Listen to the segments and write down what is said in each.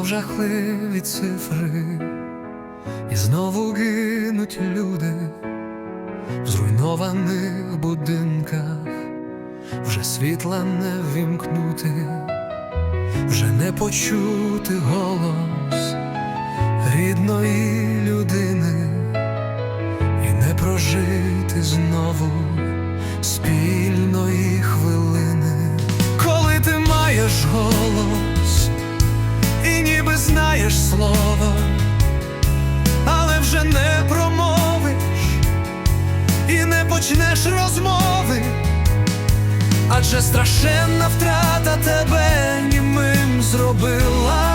знов жахливі цифри, і знову гинуть люди в зруйнованих будинках, вже світла не вімкнути, вже не почути голос рідної людини, і не прожити знову спільної хвилини, коли ти маєш голос почнеш розмови, адже страшенна втрата тебе німим зробила.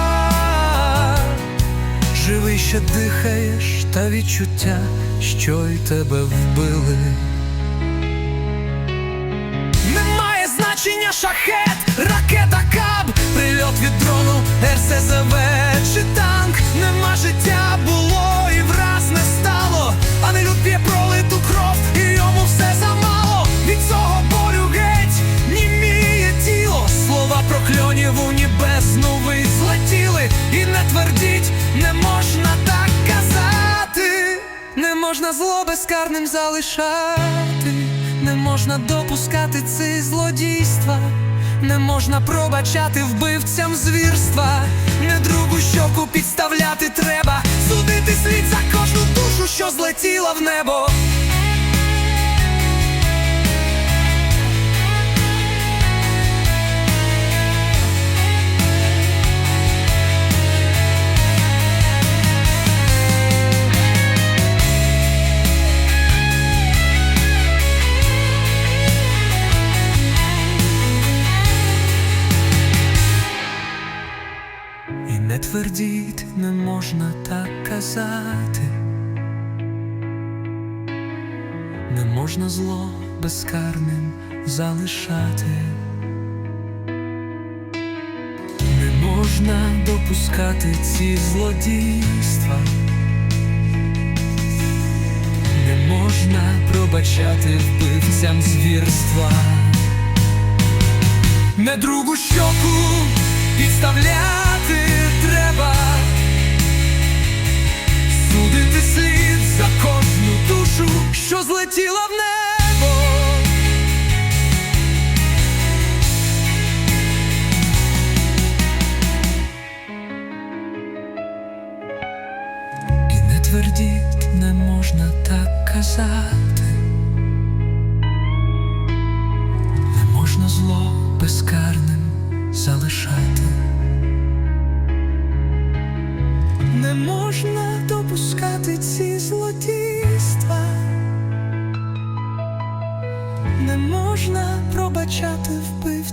Живий ще дихаєш, та відчуття, що й тебе вбили. Немає значення шахет, ракета у небесну ви злетіли, і не твердіть, не можна так казати, не можна зло безкарним залишати, не можна допускати ці злодійства, не можна пробачати вбивцям звірства, не другу щоку підставляти треба, судити слід за кожну душу, що злетіла в небо. Твердіть, не можна так казати, не можна зло безкарним залишати, не можна допускати ці злодійства, не можна пробачати вбивцям звірства. Не другу щоку підставляти що злетіла в небо. І не твердіть, не можна так казати.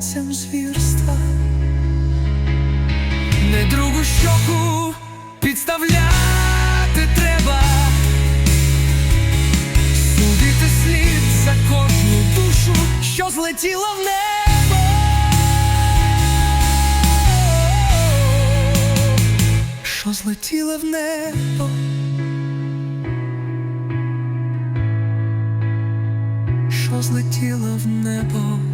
серцем звірства, не другу щоку підставляти треба, судити слід за кожну душу, що злетіла в небо. Що злетіла в небо. Що злетіла в небо.